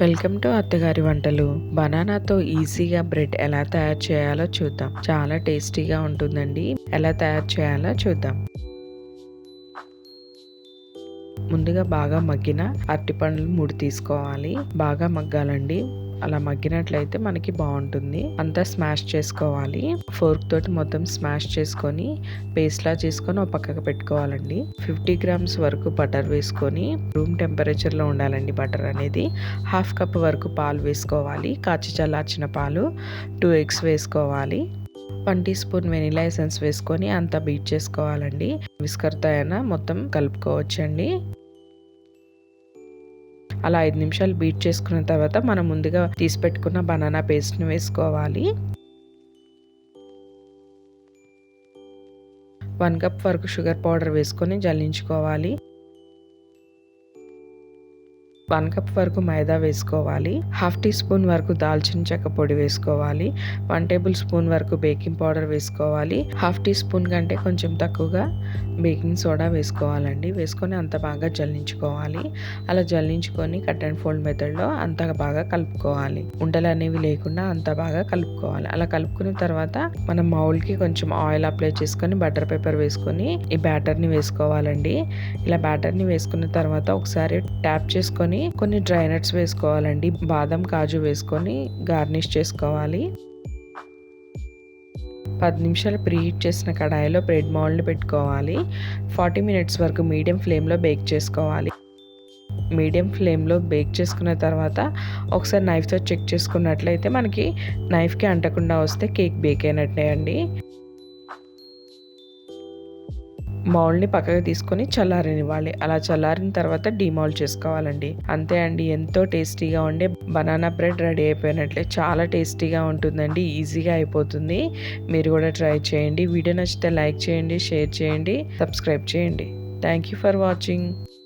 Welcome to అత్తగారి వంటలు. బనానాతో ఈజీగా బ్రెడ్ ఎలా తయారు చేయాలో చూద్దాం. చాలా టేస్టీగా ఉంటుందండి. ఎలా తయారు చేయాలో చూద్దాం. ముందుగా బాగా మగ్గిన అరటిపండ్లు మూడు తీసుకోవాలి. బాగా మగ్గాలండి. అలా మగ్గినట్లయితే మనకి బాగుంటుంది. అంతా స్మాష్ చేసుకోవాలి. ఫోర్క్ తోటి మొత్తం స్మాష్ చేసుకొని పేస్ట్లా చేసుకొని ఒక పక్కకు పెట్టుకోవాలండి. ఫిఫ్టీ గ్రామ్స్ వరకు బటర్ వేసుకొని రూమ్ టెంపరేచర్లో ఉండాలండి బటర్ అనేది. హాఫ్ కప్ వరకు పాలు వేసుకోవాలి. కాచి చల్లార్చిన పాలు టూ ఎగ్స్ వేసుకోవాలి. One teaspoon vanilla essence వేసుకొని అంతా బీట్ చేసుకోవాలండి. విస్కర్తో అయినా మొత్తం కలుపుకోవచ్చండి. అలా ఐదు నిమిషాలు బీట్ చేసుకున్న తర్వాత మనం ముందుగా తీసి పెట్టుకున్న బనానా పేస్ట్ని వేసుకోవాలి. వన్ కప్ వరకు షుగర్ పౌడర్ వేసుకొని జల్లించుకోవాలి. వన్ కప్ వరకు మైదా వేసుకోవాలి. హాఫ్ టీ స్పూన్ వరకు దాల్చిన చెక్క పొడి వేసుకోవాలి. వన్ టేబుల్ స్పూన్ వరకు బేకింగ్ పౌడర్ వేసుకోవాలి. హాఫ్ టీ స్పూన్ కంటే కొంచెం తక్కువగా బేకింగ్ సోడా వేసుకోవాలండి. వేసుకొని అంత బాగా జల్లించుకోవాలి. అలా జల్లించుకొని కట్ అండ్ ఫోల్డ్ మెథడ్లో అంత బాగా కలుపుకోవాలి. ఉండలు అనేవి లేకుండా అంత బాగా కలుపుకోవాలి. అలా కలుపుకున్న తర్వాత మనం మౌల్కి కొంచెం ఆయిల్ అప్లై చేసుకొని బటర్ పేపర్ వేసుకొని ఈ బ్యాటర్ని వేసుకోవాలండి. ఇలా బ్యాటర్ని వేసుకున్న తర్వాత ఒకసారి ట్యాప్ చేసుకొని కొన్ని డ్రై నట్స్ వేసుకోవాలండి. బాదం కాజు వేసుకొని గార్నిష్ చేసుకోవాలి. పది నిమిషాలు ప్రీహీట్ చేసిన కడాయిలో బ్రెడ్ మౌల్డ్ని పెట్టుకోవాలి. ఫార్టీ మినిట్స్ వరకు మీడియం ఫ్లేమ్లో బేక్ చేసుకోవాలి. మీడియం ఫ్లేమ్లో బేక్ చేసుకున్న తర్వాత ఒకసారి నైఫ్తో చెక్ చేసుకున్నట్లయితే మనకి నైఫ్కి అంటకుండా వస్తే కేక్ బేక్ అయినట్టే అండి మౌల్ని పక్కకు తీసుకొని చల్లారనివ్వాలి అలా చల్లారిన తర్వాత డిమౌల్డ్ చేసుకోవాలండి. అంతే అండి ఎంతో టేస్టీగా ఉండే బనానా బ్రెడ్ రెడీ అయిపోయినట్లే. చాలా టేస్టీగా ఉంటుందండి ఈజీగా అయిపోతుంది. మీరు కూడా ట్రై చేయండి. వీడియో నచ్చితే లైక్ చేయండి షేర్ చేయండి సబ్స్క్రైబ్ చేయండి. Thank you for watching.